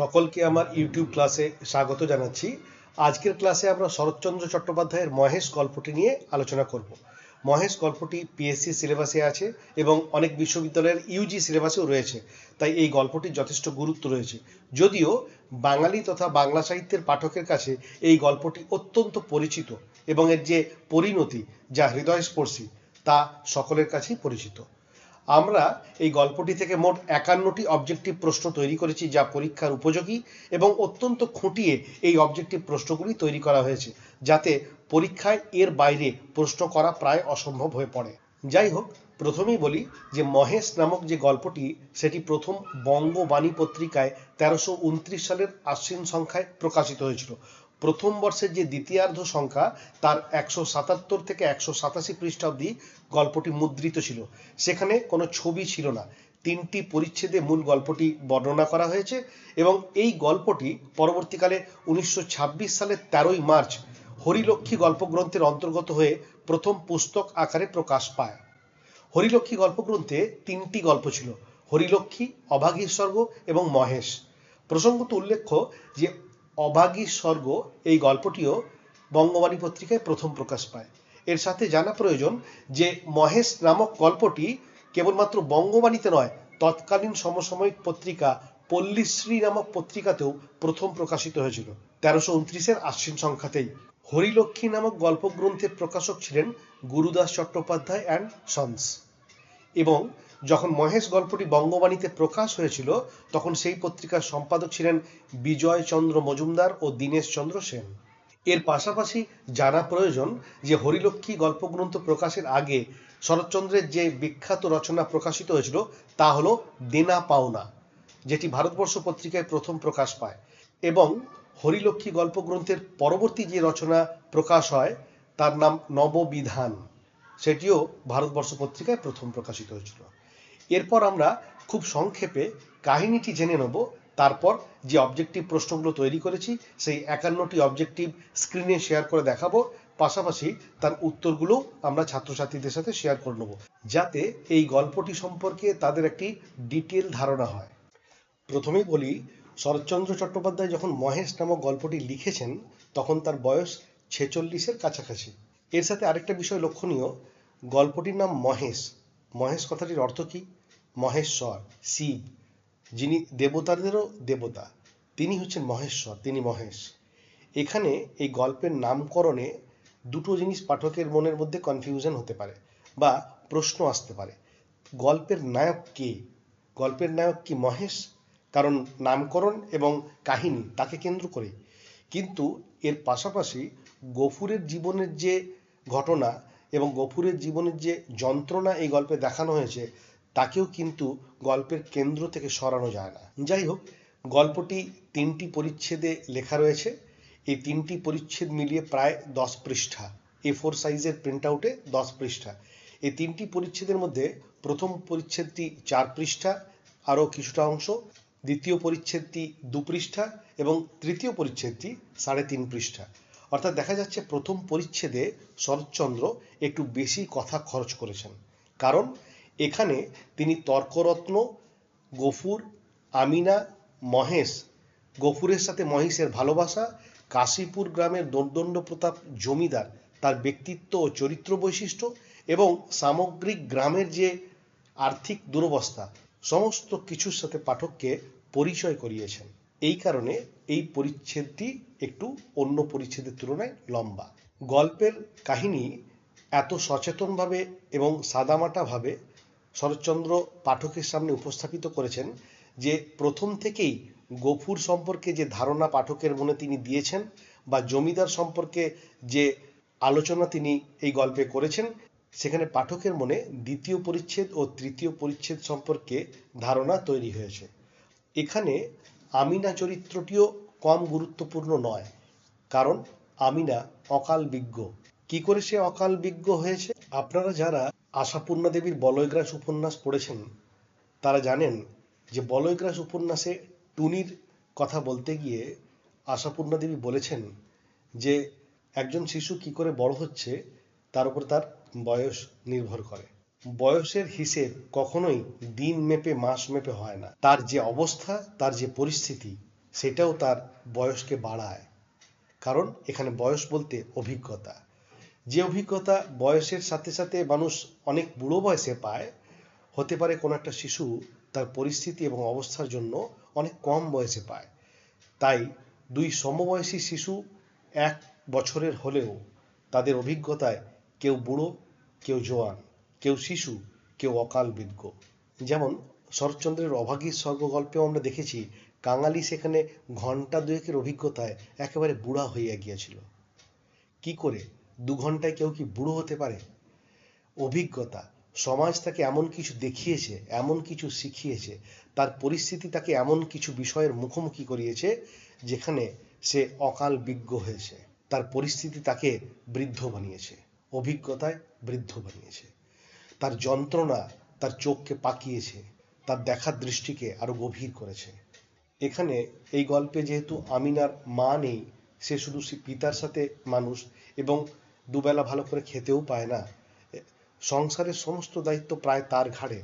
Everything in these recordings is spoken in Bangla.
সকলকে আমার ইউটিউব ক্লাসে স্বাগত জানাচ্ছি। আজকের ক্লাসে আমরা শরৎচন্দ্র চট্টোপাধ্যায়ের মহেশ গল্পটি নিয়ে আলোচনা করব। মহেশ গল্পটি পিএসসি সিলেবাসে আছে এবং অনেক বিশ্ববিদ্যালয়ের ইউজি সিলেবাসেও রয়েছে, তাই এই গল্পটির যথেষ্ট গুরুত্ব রয়েছে। যদিও বাঙালি তথা বাংলা সাহিত্যের পাঠকের কাছে এই গল্পটি অত্যন্ত পরিচিত এবং এর যে পরিণতি, যা হৃদয়স্পর্শী, তা সকলের কাছেই পরিচিত। আমরা এই গল্পটি থেকে মোট একান্নটি অবজেক্টিভ প্রশ্ন তৈরি করেছি যা পরীক্ষার উপযোগী এবং অত্যন্ত খুঁটিয়ে এই অবজেক্টিভ প্রশ্নগুলি তৈরি করা হয়েছে, যাতে পরীক্ষায় এর বাইরে প্রশ্ন করা প্রায় অসম্ভব হয়ে পড়ে। যাই হোক, প্রথমেই বলি যে মহেশ নামক যে গল্পটি, সেটি প্রথম বঙ্গবাণী পত্রিকায় তেরোশো উনত্রিশ সালের আশ্বিন সংখ্যায় প্রকাশিত হয়েছিল। প্রথম বর্ষের যে দ্বিতীয়ার্ধ সংখ্যা, তার একশো সাতাত্তর থেকে একশো সাতাশি পৃষ্ঠা অবধি গল্পটি মুদ্রিত ছিল। সেখানে কোনো ছবি ছিল না। তিনটি পরিচ্ছেদে মূল গল্পটি বর্ণনা করা হয়েছে এবং এই গল্পটি পরবর্তীকালে উনিশশো সালের তেরোই মার্চ হরিলক্ষ্মী গল্পগ্রন্থের অন্তর্গত হয়ে প্রথম পুস্তক আকারে প্রকাশ পায়। হরিলক্ষ্মী গল্পগ্রন্থে তিনটি গল্প ছিল, হরিলক্ষ্মী, অভাগীর স্বর্গ এবং মহেশ। প্রসঙ্গত উল্লেখ্য যে অভাগীর স্বর্গ এই গল্পটিও বঙ্গবাণী পত্রিকায় প্রথম প্রকাশ পায়। এর সাথে জানা প্রয়োজন যে মহেশ নামক গল্পটি কেবলমাত্র বঙ্গবাণীতে নয়, তৎকালীন সমসাময়িক পত্রিকা পল্লীশ্রী নামক পত্রিকাতেও প্রথম প্রকাশিত হয়েছিল। তেরোশো উনত্রিশের আশ্বিন সংখ্যাতেই। হরিলক্ষ্মী নামক গল্পগ্রন্থের প্রকাশক ছিলেন গুরুদাস চট্টোপাধ্যায় অ্যান্ড সন্স। এবং যখন মহেশ গল্পটি বঙ্গবাণীতে প্রকাশ হয়েছিল, তখন সেই পত্রিকার সম্পাদক ছিলেন বিজয় চন্দ্র মজুমদার ও দীনেশ চন্দ্র সেন। এর পাশাপাশি জানা প্রয়োজন যে হরিলক্ষ্মী গল্পগ্রন্থ প্রকাশের আগে শরৎচন্দ্রের যে বিখ্যাত রচনা প্রকাশিত হয়েছিল, তা হলো দেনা পাওনা, যেটি ভারতবর্ষ পত্রিকায় প্রথম প্রকাশ পায়। এবং হরিলক্ষ্মী গল্পগ্রন্থের পরবর্তী যে রচনা প্রকাশ হয়, তার নাম নববিধান, সেটিও ভারতবর্ষ পত্রিকায় প্রথম প্রকাশিত হয়েছিল। এরপর আমরা খুব সংক্ষেপে কাহিনীটি জেনে নেব। তারপর যে অবজেক্টিভ প্রশ্নগুলো তৈরি করেছি, সেই একান্নটি অবজেক্টিভ স্ক্রিনে শেয়ার করে দেখাবো। পাশাপাশি তার উত্তরগুলো আমরা ছাত্রছাত্রীদের সাথে শেয়ার করে নেব, যাতে এই গল্পটি সম্পর্কে তাদের একটি ডিটেল ধারণা হয়। প্রথমেই বলি, শরৎচন্দ্র চট্টোপাধ্যায় যখন মহেশ নামক গল্পটি লিখেছেন, তখন তার বয়স ছেচল্লিশের কাছাকাছি। এর সাথে আরেকটা বিষয় লক্ষণীয়, গল্পটির নাম মহেশ। মহেশ কথাটির অর্থ কি? মহেশ্বর, শিব, যিনি দেবতাদেরও দেবতা, তিনি হচ্ছেন মহেশ্বর, তিনি মহেশ। এখানে এই গল্পের নামকরণে দুটো জিনিস পাঠকের মনের মধ্যে কনফিউশন হতে পারে বা প্রশ্ন আসতে পারে। গল্পের নায়ক কে? গল্পের নায়ক কি মহেশ? কারণ নামকরণ এবং কাহিনী তাকে কেন্দ্র করে। কিন্তু এর পাশাপাশি গফুরের জীবনের যে ঘটনা এবং গফুরের জীবনের যে যন্ত্রণা এই গল্পে দেখানো হয়েছে তাকেও কিন্তু গল্পের কেন্দ্র থেকে সরানো যায় না। যাই হোক, গল্পটি তিনটি পরিচ্ছেদে লেখা রয়েছে। এই তিনটি পরিচ্ছেদ মিলিয়ে প্রায় দশ পৃষ্ঠা। এ ফোর সাইজের প্রিন্ট আউটে দশ পৃষ্ঠা। এই তিনটি পরিচ্ছেদের মধ্যে প্রথম পরিচ্ছেদটি চার পৃষ্ঠা, আরও কিছুটা অংশ, দ্বিতীয় পরিচ্ছেদটি দু পৃষ্ঠা এবং তৃতীয় পরিচ্ছেদটি সাড়ে তিন পৃষ্ঠা। অর্থাৎ দেখা যাচ্ছে প্রথম পরিচ্ছেদে শরৎচন্দ্র একটু বেশি কথা খরচ করেছেন। কারণ এখানে তিনি তর্করত্ন, গফুর, আমিনা, মহেশ, গফুরের সাথে মহেশের ভালোবাসা, কাশীপুর গ্রামের দোর্দণ্ড প্রতাপ জমিদার, তার ব্যক্তিত্ব ও চরিত্র বৈশিষ্ট্য এবং সামগ্রিক গ্রামের যে আর্থিক দুরবস্থা, সমস্ত কিছুর সাথে পাঠককে পরিচয় করিয়েছেন। এই কারণে এই পরিচ্ছেদটি একটু অন্য পরিচ্ছেদের তুলনায় লম্বা। গল্পের কাহিনী এত সচেতনভাবে এবং সাদামাটাভাবে শরৎচন্দ্র পাঠকের সামনে উপস্থাপিত করেছেন যে প্রথম থেকেই গফুর সম্পর্কে যে ধারণা পাঠকের মনে তিনি দিয়েছেন বা জমিদার সম্পর্কে যে আলোচনা তিনি এই গল্পে করেছেন, সেখানে পাঠকের মনে দ্বিতীয় পরিচ্ছেদ ও তৃতীয় পরিচ্ছেদ সম্পর্কে ধারণা তৈরি হয়েছে। এখানে আমিনা চরিত্রটিও কম গুরুত্বপূর্ণ নয়, কারণ আমিনা অকাল বিজ্ঞ। কি করে সে অকাল বিজ্ঞ হয়েছে? আপনারা যারা আশাপূর্ণা দেবীর বলয়গ্রাস উপন্যাস পড়েছেন, তারা জানেন যে বলয়গ্রাস উপন্যাসে টুনির কথা বলতে গিয়ে আশাপূর্ণা দেবী বলেছেন যে একজন শিশু কি করে বড় হচ্ছে তার উপর তার বয়স নির্ভর করে। বয়সের হিসেব কখনোই দিন মেপে মাস মেপে হয় না। তার যে অবস্থা, তার যে পরিস্থিতি, সেটাও তার বয়সকে বাড়ায়। কারণ এখানে বয়স বলতে অভিজ্ঞতা। যে অভিজ্ঞতা বয়সের সাথে সাথে মানুষ অনেক বুড়ো বয়সে পায়, হতে পারে কোনো একটা শিশু তার পরিস্থিতি এবং অবস্থার জন্য অনেক কম বয়সে পায়। তাই দুই সমবয়সী শিশু এক বছরের হলেও তাদের অভিজ্ঞতায় কেউ বুড়ো, কেউ জোয়ান, কেউ শিশু, কেউ অকাল বিজ্ঞ যেমন শরৎচন্দ্রের অভাগীর স্বর্গ গল্পেও আমরা দেখেছি, কাঙালি সেখানে ঘণ্টা দুয়েকের অভিজ্ঞতায় একেবারে বুড়া হইয়া গিয়েছিল। কি করে? দু ঘন্টায় কেউ কি বুড়ো হতে পারে? অভিজ্ঞতা। সমাজ তাকে এমন কিছু দেখিয়েছে, এমন কিছু শিখিয়েছে, তার পরিস্থিতি তাকে এমন কিছু বিষয়ের মুখোমুখি করিয়েছে, যেখানে সে অকাল বিজ্ঞ হয়েছে। তার পরিস্থিতি তাকে বৃদ্ধ বানিয়েছে, অভিজ্ঞতায় বৃদ্ধ বানিয়েছে। তার যন্ত্রণা তার চোখকে পাকিয়েছে, তার দেখার দৃষ্টিকে আরও গভীর করেছে। এখানে এই গল্পে যেহেতু আমিনার মা নেই, সে শুধু পিতার সাথে মানুষ এবং দুবেলা ভালো করে খেতেও পায় না। সংসারের সমস্ত দায়িত্ব প্রায় তার ঘাড়ে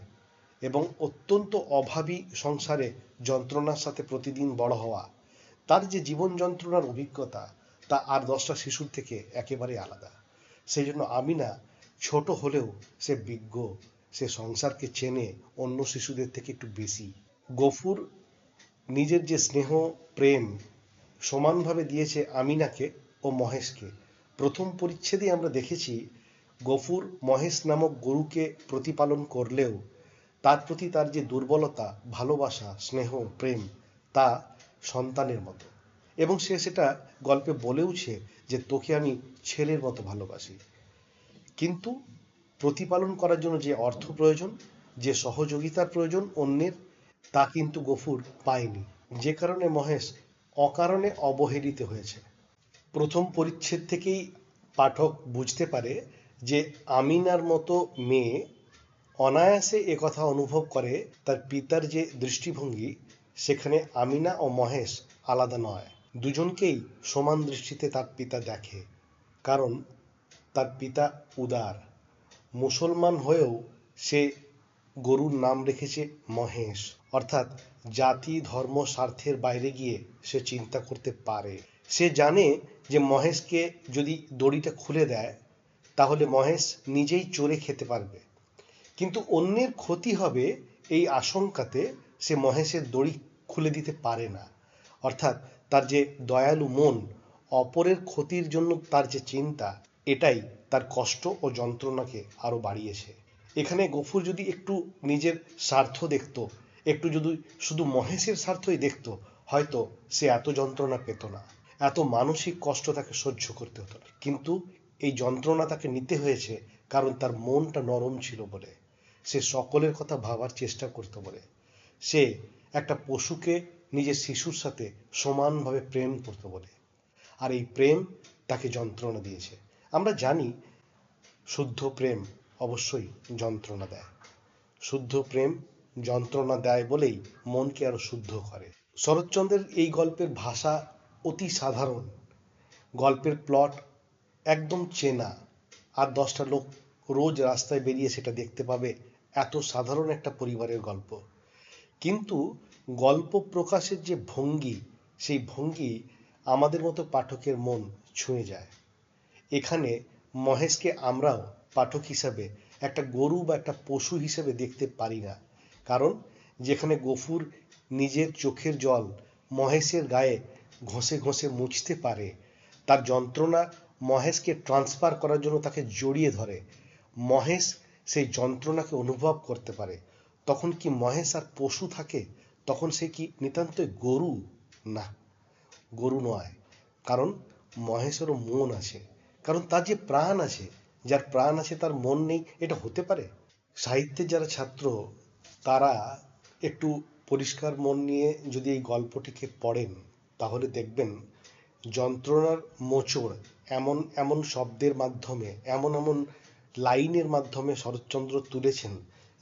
এবং অত্যন্ত অভাবী সংসারে যন্ত্রণার সাথে প্রতিদিন বড় হওয়া। তার যে জীবন যন্ত্রণার অভিজ্ঞতা, তা আর দশটা শিশুর থেকে একেবারে আলাদা। সেই জন্য আমিনা ছোট হলেও সে বিজ্ঞ, সে সংসারকে চেনে অন্য শিশুদের থেকে একটু বেশি। গফুর নিজের যে স্নেহ, প্রেম সমানভাবে দিয়েছে আমিনাকে ও মহেশকে। প্রথম পরিচ্ছেদে আমরা দেখেছি গফুর মহেশ নামক গরুকে প্রতিপালন করলেও তার প্রতি তার যে দুর্বলতা, ভালোবাসা, স্নেহ, প্রেম, তা সন্তানের মতো। এবং সে সেটা গল্পে বলেওছে যে, তোকে আমি ছেলের মতো ভালোবাসি। কিন্তু প্রতিপালন করার জন্য যে অর্থ প্রয়োজন, যে সহযোগিতার প্রয়োজন অন্যের, তা কিন্তু গফুর পায়নি। যে কারণে মহেশ অকারণে অবহেলিত হয়েছে। প্রথম পরিচ্ছেদ থেকেই পাঠক বুঝতে পারে যে আমিনার মতো মেয়ে অনায়াসে কথা অনুভব করে, তার পিতার যে দৃষ্টিভঙ্গি, সেখানে আমিনা ও মহেশ আলাদা নয়। দুজনকেই সমান দৃষ্টিতে তার পিতা দেখে, কারণ তার পিতা উদার। মুসলমান হয়েও সে গরুর নাম রেখেছে মহেশ। অর্থাৎ জাতি, ধর্ম, স্বার্থের বাইরে গিয়ে সে চিন্তা করতে পারে। সে জানে যে মহেশকে যদি দড়িটা খুলে দেয়, তাহলে মহেশ নিজেই চড়ে খেতে পারবে। কিন্তু অন্যের ক্ষতি হবে এই আশঙ্কাতে সে মহেশের দড়ি খুলে দিতে পারে না। অর্থাৎ তার যে দয়ালু মন, অপরের ক্ষতির জন্য তার যে চিন্তা, এটাই তার কষ্ট ও যন্ত্রণাকে আরও বাড়িয়েছে। এখানে গফুর যদি একটু নিজের স্বার্থ দেখত, একটু যদি শুধু মহেশের স্বার্থই দেখত, হয়তো সে এত যন্ত্রণা পেত না। এত মানসিক কষ্ট তাকে সহ্য করতে হতো না। কিন্তু এই যন্ত্রণা তাকে নিতে হয়েছে কারণ তার মনটা নরম ছিল বলে। সে সকলের কথা ভাবার চেষ্টা করতো বলে। সে একটা পশুকে নিজের শিশুর সাথে সমানভাবে প্রেম করতো বলে। আর এই প্রেম তাকে যন্ত্রণা দিয়েছে। আমরা জানি শুদ্ধ প্রেম অবশ্যই যন্ত্রণা দেয়। শুদ্ধ প্রেম যন্ত্রণা দেয় বলেই মনকে আরও শুদ্ধ করে। শরৎচন্দ্রের এই গল্পের ভাষা অতি সাধারণ। গল্পের প্লট একদম চেনা। আর দশটা লোক রোজ রাস্তায় বেরিয়ে সেটা দেখতে পাবে। এত সাধারণ একটা পরিবারের গল্প। কিন্তু গল্প প্রকাশের যে ভঙ্গি, সেই ভঙ্গি আমাদের মতো পাঠকের মন ছুঁয়ে যায়। এখানে মহেশকে আমরাও পাঠক হিসাবে, একটা গরু বা একটা পশু হিসেবে দেখতে পারি না। কারণ যেখানে গফুর নিজের চোখের জল মহেশের গায়ে ঘষে ঘষে মুছতে পারে। তার যন্ত্রণা মহেশকে ট্রান্সফার করার জন্য তাকে জড়িয়ে ধরে। মহেশ সেই যন্ত্রণাকে অনুভব করতে পারে। তখন কি মহেশ আর পশু থাকে? তখন সে কি নিতান্তই গরু? না, গরু নয়। কারণ মহেশেরও মন আছে। কারণ তার যে প্রাণ আছে, যার প্রাণ আছে তার মন নেই, এটা হতে পারে? সাহিত্যের যারা ছাত্র, তারা একটু পরিষ্কার মন নিয়ে যদি এই গল্পটিকে পড়েন তাহলে দেখবেন যন্ত্রণার মোচড় এমন এমন শব্দের মাধ্যমে, এমন এমন লাইনের মাধ্যমে শরৎচন্দ্র তুলেছেন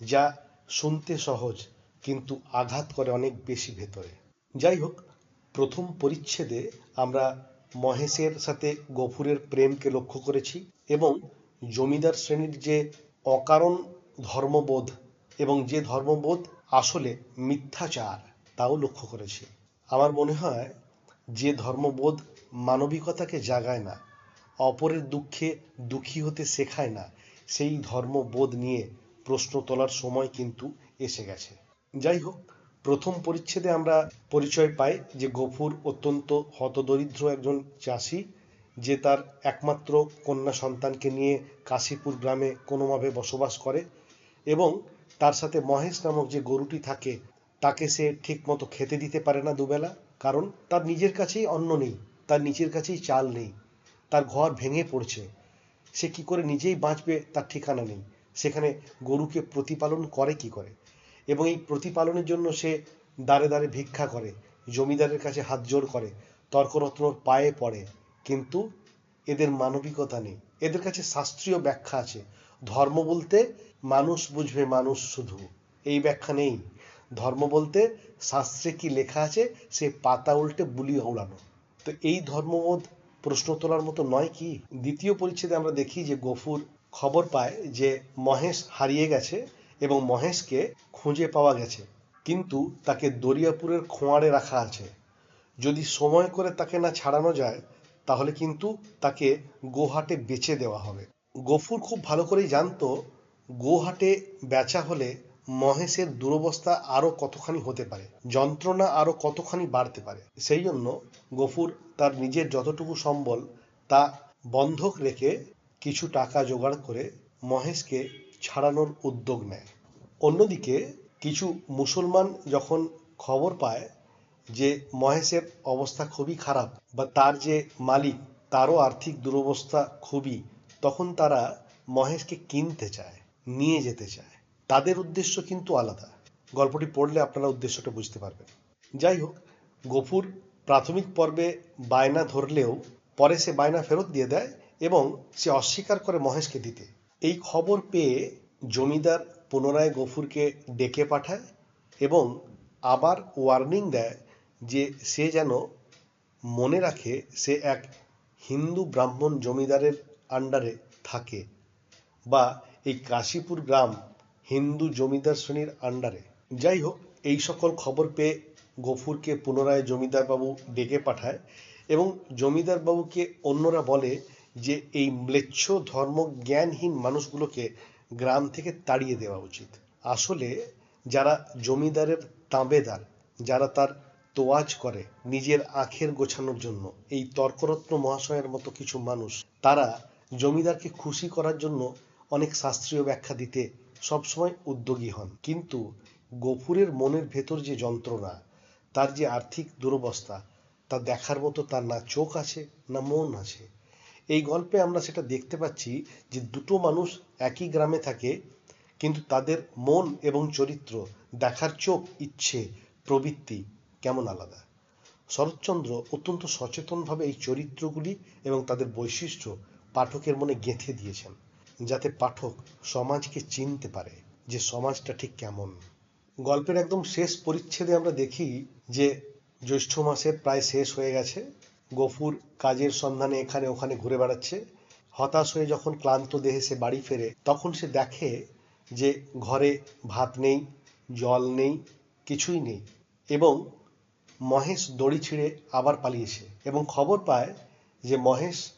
যা শুনতে সহজ কিন্তু আঘাত করে অনেক বেশি ভেতরে। যাই হোক, প্রথম পরিচ্ছেদে আমরা মহেশের সাথে গফুরের প্রেমকে লক্ষ্য করেছি এবং জমিদার শ্রেণির যে অকারণ ধর্মবোধ এবং যে ধর্মবোধ আসলে মিথ্যাচার, তাও লক্ষ্য করেছি। আমার মনে হয় যে ধর্মবোধ মানবিকতাকে জাগায় না, অপরের দুঃখে দুঃখী হতে শেখায় না, সেই ধর্মবোধ নিয়ে প্রশ্ন তোলার সময় কিন্তু এসে গেছে। যাই হোক, প্রথম পরিচ্ছেদে আমরা পরিচয় পাই যে গফুর অত্যন্ত হতদরিদ্র একজন চাষি, যে তার একমাত্র কন্যা সন্তানকে নিয়ে কাশীপুর গ্রামে কোনোভাবে বসবাস করে এবং তার সাথে মহেশ নামক যে গরুটি থাকে, তাকে সে ঠিক মতো খেতে দিতে পারে না দুবেলা। কারণ তার নিজের কাছেই অন্ন নেই, তার নিজের কাছেই চাল নেই, তার ঘর ভেঙে পড়ছে। সে কি করে নিজেই বাঁচবে তার ঠিকানা নেই। সেখানে গরুকে প্রতিপালন করে কি করে? এবং এই প্রতিপালনের জন্য সে দাঁড়ে দাঁড়ে ভিক্ষা করে, জমিদারের কাছে হাত জোড় করে তর্করত্নর পায়ে পড়ে। কিন্তু এদের মানবিকতা নেই। এদের কাছে শাস্ত্রীয় ব্যাখ্যা আছে। ধর্ম বলতে মানুষ বুঝবে মানুষ শুধু। এই ব্যাখ্যা নেই। ধর্ম বলতে শাস্ত্রে কি লেখা আছে? সে পাতা উল্টে বুলি উড়ানো। তো এই ধর্মবোধ প্রশ্ন তোলার মতো নয় কি? দ্বিতীয় পরিচ্ছেদে আমরা দেখি যে গফুর খবর পায় যে মহেশ হারিয়ে গেছে এবং মহেশকে খুঁজে পাওয়া গেছে। কিন্তু তাকে দরিয়াপুরের খোঁয়াড়ে রাখা আছে। যদি সময় করে তাকে না ছাড়ানো যায়, তাহলে কিন্তু তাকে গোহাটে বেচে দেওয়া হবে। গফুর খুব ভালো করেই জানতো, গোহাটে বেচা হলে মহেশের দুরবস্থা আরও কতখানি হতে পারে, যন্ত্রণা আরও কতখানি বাড়তে পারে, সেই জন্য গফুর তার নিজের যতটুকু সম্বল তা বন্ধক রেখে কিছু টাকা জোগাড় করে মহেশকে ছাড়ানোর উদ্যোগ নেয়। অন্যদিকে কিছু মুসলমান যখন খবর পায় যে মহেশের অবস্থা খুবই খারাপ বা তার যে মালিক তারও আর্থিক দুরবস্থা খুবই, তখন তারা মহেশকে কিনতে চায়, নিয়ে যেতে চায়। তাদের উদ্দেশ্য কিন্তু আলাদা। গল্পটি পড়লে আপনারা উদ্দেশ্যটা বুঝতে পারবেন। যাই হোক, গফুর প্রাথমিক পর্বে বায়না ধরলেও পরে সে বায়না ফেরত দিয়ে দেয় এবং সে অস্বীকার করে মহেশকে দিতে। এই খবর পেয়ে জমিদার পুনরায় গফুরকে ডেকে পাঠায় এবং আবার ওয়ার্নিং দেয় যে সে যেন মনে রাখে সে এক হিন্দু ব্রাহ্মণ জমিদারের আন্ডারে থাকে বা এই কাশীপুর গ্রাম হিন্দু জমিদার শ্রেণির আন্ডারে। যাই হোক এই সকল খবর পেয়ে গফুরকে পুনরায় জমিদার বাবু ডেকে পাঠায় এবং জমিদার বাবুকে অন্যরা বলে যে এই ম্লেচ্ছ ধর্ম জ্ঞানহীন মানুষগুলোকে গ্রাম থেকে তাড়িয়ে দেওয়া উচিত। আসলে যারা জমিদারের তাঁবেদার, যারা তার তোয়াজ করে নিজের আখের গোছানোর জন্য, এই তর্করত্ন মহাশয়ের মতো কিছু মানুষ, তারা জমিদারকে খুশি করার জন্য অনেক শাস্ত্রীয় ব্যাখ্যা দিতে সবসময় উদ্যোগী হন। কিন্তু গফুরের মনের ভেতর যে যন্ত্রণা, তার যে আর্থিক দুরবস্থা, তা দেখার মতো তার না চোখ আছে, না মন আছে। এই গল্পে আমরা সেটা দেখতে পাচ্ছি যে দুটো মানুষ একই গ্রামে থাকে, কিন্তু তাদের মন এবং চরিত্র, দেখার চোখ, ইচ্ছে, প্রবৃত্তি কেমন আলাদা? শরৎচন্দ্র অত্যন্ত সচেতনভাবে এই চরিত্রগুলি এবং তাদের বৈশিষ্ট্য পাঠকের মনে গেঁথে দিয়েছেন। যাতে পাঠক সমাজকে চিনতে পারে যে সমাজটা ঠিক কেমন। গল্পের একদম শেষ পরিচ্ছেদে আমরা দেখি যে জ্যৈষ্ঠ মাসে প্রায় শেষ হয়ে গেছে। গফুর কাজের সন্ধানে এখানে ওখানে ঘুরে বেড়াচ্ছে। হতাশ হয়ে যখন ক্লান্ত দেহে সে বাড়ি ফেরে, তখন সে দেখে যে ঘরে ভাত নেই, জল নেই, কিছুই নেই এবং মহেশ দড়ি ছিঁড়ে আবার পালিয়েছে এবং খবর পায় যে মহেশ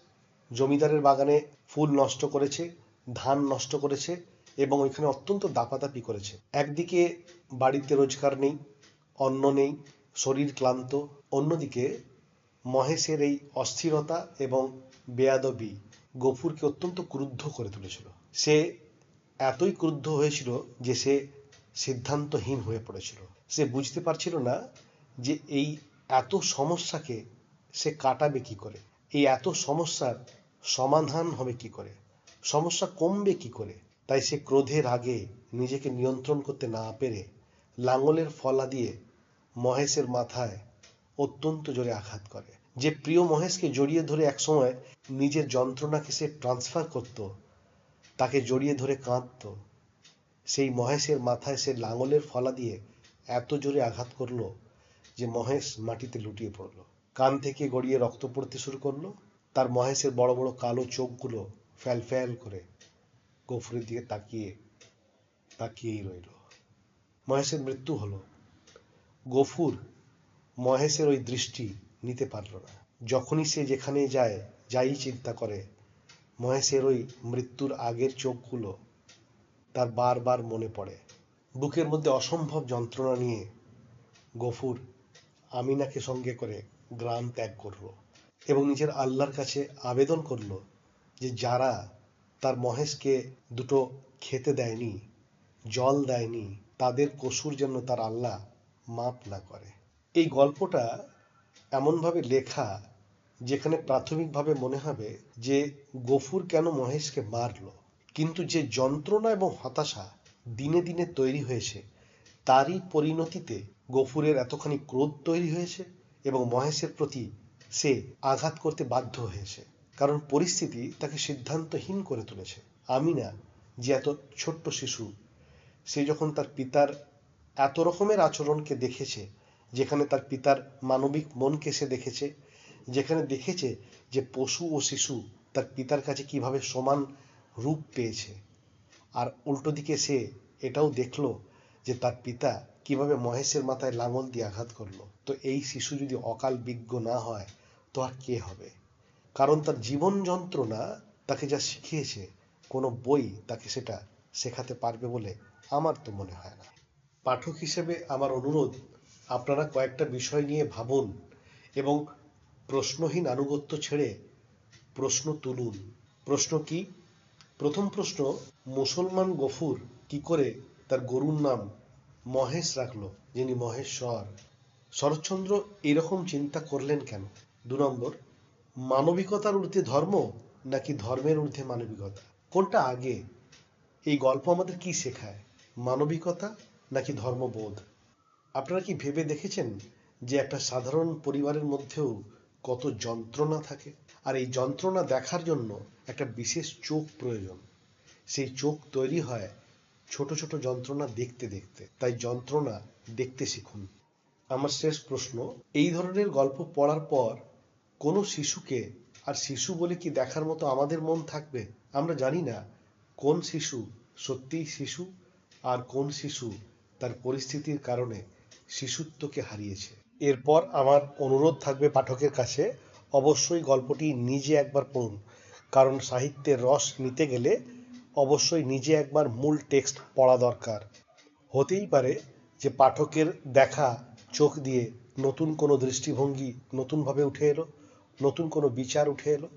জমিদারের বাগানে ফুল নষ্ট করেছে। ধান নষ্ট করেছে এবং ওইখানে অত্যন্ত দাপাদাপি করেছে। একদিকে বাড়িতে রোজগার নেই, অন্ন নেই, শরীর ক্লান্ত, অন্যদিকে মহেশের এই অস্থিরতা এবং বেয়াদবি গফুরকে অত্যন্ত ক্রুদ্ধ করে তুলেছিল। সে এতই ক্রুদ্ধ হয়েছিল যে সে সিদ্ধান্তহীন হয়ে পড়েছিল। সে বুঝতে পারছিল না যে এই এত সমস্যাকে সে কাটাবে কি করে? এই এত সমস্যার সমাধান হবে কি করে? সমস্যা কমবে কি করে? তাই সে ক্রোধের আগে নিজেকে নিয়ন্ত্রণ করতে না পেরে লাঙলের ফলা দিয়ে মহেশের মাথায় অত্যন্ত জোরে আঘাত করে। যে প্রিয় মহেশকে জড়িয়ে ধরে একসময় নিজের যন্ত্রণাকে সে ট্রান্সফার করত, তাকে জড়িয়ে ধরে কাঁদত, সেই মহেশের মাথায় সে লাঙলের ফলা দিয়ে এত জোরে আঘাত করল যে মহেশ মাটিতে লুটিয়ে পড়ল। কান থেকে গড়িয়ে রক্ত পড়তে শুরু করল। তার মহেশের বড় বড় কালো চোখগুলো ফ্যাল ফ্যাল করে গফুরের দিকে তাকিয়ে, তাকিয়েই রইল। মহেশের মৃত্যু হলো। গফুর মহেশের ওই দৃষ্টি নিতে পারল না। যখনই সে যেখানে যায়, যাই চিন্তা করে, মহেশের ওই মৃত্যুর আগের চোখগুলো তার বারবার মনে পড়ে। বুকের মধ্যে অসম্ভব যন্ত্রণা নিয়ে গফুর আমিনাকে সঙ্গে করে গ্রাম ত্যাগ করল এবং নিজের আল্লাহর কাছে আবেদন করল যে যারা তার মহেশকে দুটো খেতে দেয়নি, জল দেয়নি, তাদের কসুর জন্য তার আল্লাহ মাপ না করে। এই গল্পটা এমনভাবে লেখা যেখানে প্রাথমিকভাবে মনে হবে যে গফুর কেন মহেশকে মারলো, কিন্তু যে যন্ত্রণা এবং হতাশা দিনে দিনে তৈরি হয়েছে, তারই পরিণতিতে গফুরের এতখানি ক্রোধ তৈরি হয়েছে এবং মহেশের প্রতি সে আঘাত করতে বাধ্য হয়েছে। কারণ পরিস্থিতি তাকে সিদ্ধান্তহীন করে তুলেছে। আমিনা যে এত ছোট্ট শিশু, সে যখন তার পিতার এত রকমের আচরণকে দেখেছে, যেখানে তার পিতার মানবিক মনকে সে দেখেছে, যেখানে দেখেছে যে পশু ও শিশু তার পিতার কাছে কীভাবে সমান রূপ পেয়েছে। আর উল্টো দিকে সে এটাও দেখল যে তার পিতা কীভাবে মহেশের মাথায় লাঙল দিয়ে আঘাত করল। তো এই শিশু যদি অকাল বিজ্ঞ না হয়, তো আর কে হবে? কারণ তার জীবন যন্ত্রণা তাকে যা শিখিয়েছে, কোনো বই তাকে সেটা শেখাতে পারবে বলে আমার তো মনে হয় না। পাঠক হিসেবে আমার অনুরোধ, আপনারা কয়েকটা বিষয় নিয়ে ভাবুন এবং প্রশ্নহীন আনুগত্য ছেড়ে প্রশ্ন তুলুন। প্রশ্ন কি? প্রথম প্রশ্ন, মুসলমান গফুর কি করে তার গরুর নাম মহেশ রাখল, যিনি মহেশ্বর? শরৎচন্দ্র এরকম চিন্তা করলেন কেন? দু নম্বর মানবিকতার ঊর্ধ্বে ধর্ম নাকি ধর্মের ঊর্ধ্বে মানবিকতা? কোনটা আগে? এই গল্প আমাদের কি শেখায়? মানবিকতা নাকি ধর্মবোধ? আপনারা কি ভেবে দেখেছেন যে একটা সাধারণ পরিবারের মধ্যেও কত যন্ত্রণা থাকে? আর এই যন্ত্রণা দেখার জন্য একটা বিশেষ চোখ প্রয়োজন। সেই চোখ তৈরি হয় ছোট ছোট যন্ত্রণা দেখতে দেখতে। তাই যন্ত্রণা দেখতে শিখুন। আমার শেষ প্রশ্ন, এই ধরনের গল্প পড়ার পর কোনো শিশুকে, আর শিশু বলে কি দেখার মতো আমাদের মন থাকবে? আমরা জানি না কোন শিশু সত্যিই শিশু আর কোন শিশু তার পরিস্থিতির কারণে শিশুত্বকে হারিয়েছে। এরপর আমার অনুরোধ থাকবে পাঠকের কাছে, অবশ্যই গল্পটি নিজে একবার পড়ুন, কারণ সাহিত্যের রস নিতে গেলে অবশ্যই নিজে একবার মূল টেক্সট পড়া দরকার। হতেই পারে যে পাঠকের দেখা চোখ দিয়ে নতুন কোনো দৃষ্টিভঙ্গি নতুনভাবে উঠে এলো। নতুন কোনো বিচার উঠে এলো।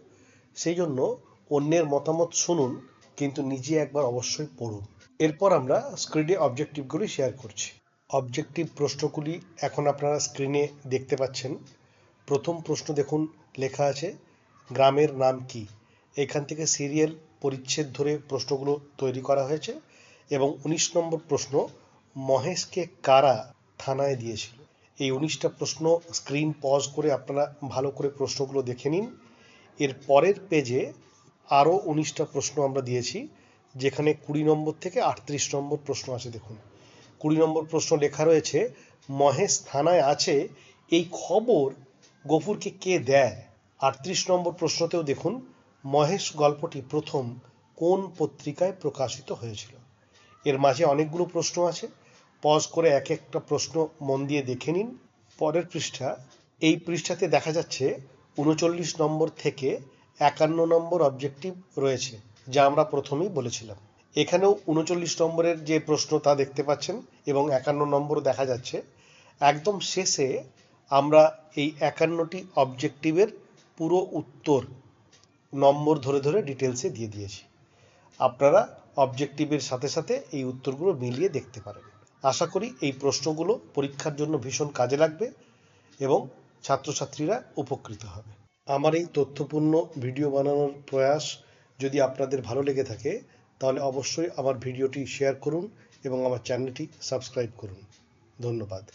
সেই জন্য অন্যের মতামত শুনুন, কিন্তু নিজে একবার অবশ্যই পড়ুন। এরপর আমরা স্ক্রিনে অবজেক্টিভগুলি শেয়ার করছি। অবজেক্টিভ প্রশ্নগুলি এখন আপনারা স্ক্রিনে দেখতে পাচ্ছেন। প্রথম প্রশ্ন দেখুন, লেখা আছে, গ্রামের নাম কি? এখান থেকে সিরিয়াল পরিচ্ছেদ ধরে প্রশ্নগুলো তৈরি করা হয়েছে এবং উনিশ নম্বর প্রশ্ন, মহেশকে কারা থানায় দিয়েছিল? এই উনিশটা প্রশ্ন স্ক্রিন পজ করে আপনারা ভালো করে প্রশ্নগুলো দেখে নিন। এর পরের পেজে আরও উনিশটা প্রশ্ন আমরা দিয়েছি, যেখানে কুড়ি নম্বর থেকে আটত্রিশ নম্বর প্রশ্ন আছে দেখুন। কুড়ি নম্বর প্রশ্ন লেখা রয়েছে, মহেশ থানায় আছে, এই খবর গফুরকে কে দেয়? আটত্রিশ নম্বর প্রশ্নতেও দেখুন, মহেশ গল্পটি প্রথম কোন পত্রিকায় প্রকাশিত হয়েছিল? এর মাঝে অনেকগুলো প্রশ্ন আছে পজ করে এক একটা প্রশ্ন মন দিয়ে দেখে নিন। পরের পৃষ্ঠা, এই পৃষ্ঠাতে দেখা যাচ্ছে উনচল্লিশ নম্বর থেকে একান্ন নম্বর অবজেক্টিভ রয়েছে, যা আমরা প্রথমেই বলেছিলাম। এখানেও উনচল্লিশ নম্বরের যে প্রশ্ন তা দেখতে পাচ্ছেন এবং একান্ন নম্বর দেখা যাচ্ছে। একদম শেষে আমরা এই একান্নটি অবজেক্টিভের পুরো উত্তর নম্বর ধরে ধরে ডিটেলসে দিয়ে দিয়েছি। আপনারা অবজেক্টিভের সাথে সাথে এই উত্তরগুলো মিলিয়ে দেখতে পারেন। আশা করি এই প্রশ্নগুলো পরীক্ষার জন্য ভীষণ কাজে লাগবে এবং ছাত্রছাত্রীরা উপকৃত হবে। আমার এই তথ্যপূর্ণ ভিডিও বানানোর প্রয়াস যদি আপনাদের ভালো লেগে থাকে, তাহলে অবশ্যই আমার ভিডিওটি শেয়ার করুন এবং আমার চ্যানেলটি সাবস্ক্রাইব করুন। ধন্যবাদ।